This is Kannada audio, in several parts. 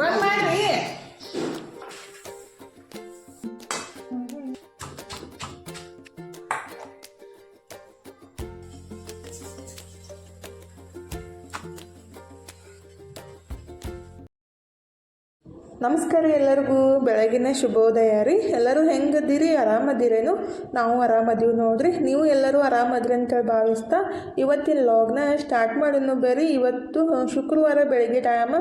ಬಂದ್ ಮಾಡ್ರಿ ನಮಸ್ಕಾರ ಎಲ್ಲರಿಗೂ, ಬೆಳಗಿನ ಶುಭೋದಯ ರೀ. ಎಲ್ಲರೂ ಹೆಂಗದ್ದೀರಿ ಆರಾಮದಿರೇನು? ನಾವು ಆರಾಮದೀವಿ ನೋಡ್ರಿ. ನೀವು ಎಲ್ಲರೂ ಆರಾಮದ್ರಿ ಅಂತೇಳಿ ಭಾವಿಸ್ತಾ, ಇವತ್ತಿನ ಲಾಗ್ನ ಸ್ಟಾರ್ಟ್ ಮಾಡೋಣ ಬೇರೆ ಇವತ್ತು ಶುಕ್ರವಾರ ಬೆಳಗ್ಗೆ ಟೈಮ್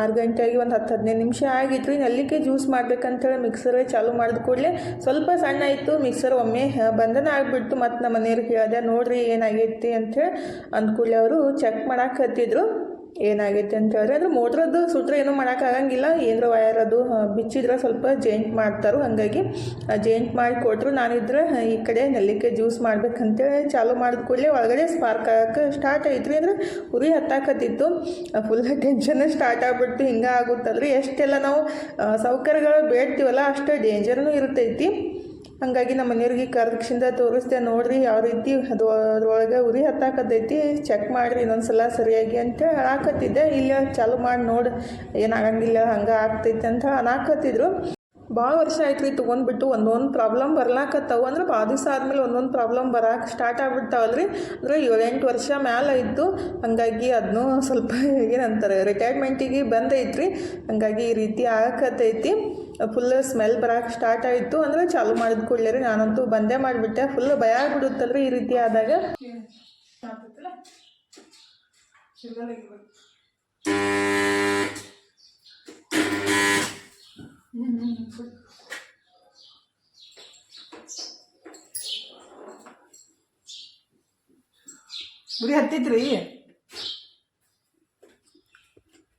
ಆರು ಗಂಟೆಗೆ ಒಂದು ಹತ್ತು ಹದಿನೈದು ನಿಮಿಷ ಆಗಿತ್ತು ರೀ. ನೆಲ್ಲಿಕೆ ಜ್ಯೂಸ್ ಮಾಡ್ಬೇಕಂತೇಳಿ ಮಿಕ್ಸರ್ ಚಾಲು ಮಾಡಿದ ಕೂಡಲೇ, ಸ್ವಲ್ಪ ಸಣ್ಣ ಇತ್ತು ಮಿಕ್ಸರ್ ಒಮ್ಮೆ ಬಂಧನ ಆಗಿಬಿಡ್ತು. ಮತ್ತು ನಮ್ಮ ಮನೆಯವ್ರಿಗೆ ಹೇಳಿದೆ, ನೋಡ್ರಿ ಏನಾಗೈತಿ ಅಂಥೇಳಿ ಅಂದ್ಕೂಡಲೇ ಅವರು ಚೆಕ್ ಮಾಡಕ್ಕೆ ಹತ್ತಿದ್ರು. ಏನಾಗೈತೆ ಅಂತ ಹೇಳಿದ್ರೆ ಅಂದ್ರೆ ಮೋಟ್ರದ್ದು ಸೂತ್ರ ಏನೂ ಮಾಡೋಕ್ಕಾಗಂಗಿಲ್ಲ ಏನರ ವಯರ್ ಅದು ಬಿಚ್ಚಿದ್ರೆ ಸ್ವಲ್ಪ ಜೇಂಟ್ ಮಾಡ್ತಾರೋ ಹಾಗಾಗಿ ಜೇಂಟ್ ಮಾಡಿ ಕೊಟ್ಟರು ನಾನಿದ್ರೆ ಈ ಕಡೆ ನೆಲ್ಲಿಕಾಯಿ ಜ್ಯೂಸ್ ಮಾಡ್ಬೇಕಂತೇಳಿ ಚಾಲು ಮಾಡಿದ ಕೂಡಲೇ ಒಳಗಡೆ ಸ್ಪಾರ್ಕ್ ಆಗಕ್ಕೆ ಸ್ಟಾರ್ಟ್ ಐತ್ರಿ ಅಂದ್ರೆ ಉರಿ ಹತ್ತಾಕತ್ತಿತ್ತು. ಫುಲ್ ಟೆನ್ಷನ್ ಸ್ಟಾರ್ಟ್ ಆಗಿಬಿಟ್ಟು ಹಿಂಗೆ ಆಗುತ್ತಲ್ರಿ. ಎಷ್ಟೆಲ್ಲ ನಾವು ಸೌಕರ್ಯಗಳು ಬೇಡ್ತೀವಲ್ಲ, ಅಷ್ಟು ಡೇಂಜರ್ನೂ ಇರ್ತೈತಿ. ಹಾಗಾಗಿ ನಮ್ಮ ಮನೆಯವ್ರಿಗೆ ಕರ್ಕ್ಷಿಂದ ತೋರಿಸ್ದೆ ನೋಡ್ರಿ, ಯಾವ ರೀತಿ ಅದು ಅದ್ರೊಳಗೆ ಉರಿ ಹತ್ತಾಕತ್ತೈತಿ ಚೆಕ್ ಮಾಡಿರಿ ಇನ್ನೊಂದ್ಸಲ ಸರಿಯಾಗಿ ಅಂತ ಹೇಳಾಕತ್ತಿದ್ದೆ. ಇಲ್ಲ, ಚಾಲು ಮಾಡಿ ನೋಡಿ, ಏನಾಗಂಗಿಲ್ಲ, ಹಂಗೆ ಆಗ್ತೈತಿ ಅಂತ ಅನಾಕತ್ತಿದ್ರು ಭಾಳ ವರ್ಷ ಆಯ್ತು ರೀ ತೊಗೊಂಡ್ಬಿಟ್ಟು ಒಂದೊಂದು ಪ್ರಾಬ್ಲಮ್ ಬರ್ಲಾಕತ್ತಾವು. ಅಂದ್ರೆ ಭಾಳ ದಿವಸ ಆದಮೇಲೆ ಒಂದೊಂದು ಪ್ರಾಬ್ಲಮ್ ಬರಕ್ಕೆ ಸ್ಟಾರ್ಟ್ ಆಗ್ಬಿಡ್ತಾವಲ್ರಿ ಅಂದ್ರೆ ಏಳೆಂಟು ವರ್ಷ ಮ್ಯಾಲೆ ಇದ್ದು, ಹಾಗಾಗಿ ಅದನ್ನೂ ಸ್ವಲ್ಪ ಏನಂತಾರೆ ರಿಟೈರ್ಮೆಂಟಿಗೆ ಬಂದೈತ್ರಿ. ಹಾಗಾಗಿ ಈ ರೀತಿ ಆಗಕತ್ತೈತಿ. ಫುಲ್ ಸ್ಮೆಲ್ ಬರಕ್ಕೆ ಸ್ಟಾರ್ಟ್ ಆಯಿತು. ಅಂದರೆ ಚಾಲು ಮಾಡಿದ ಕೂಡಲೇ ರೀ. ನಾನಂತೂ ಬಂದೇ ಮಾಡಿಬಿಟ್ಟೆ. ಫುಲ್ ಭಯ ಆಗ್ಬಿಡುತ್ತಲ್ರಿ ಈ ರೀತಿ ಆದಾಗ. ಉರಿ ಹತ್ತಿತ್ರಿ?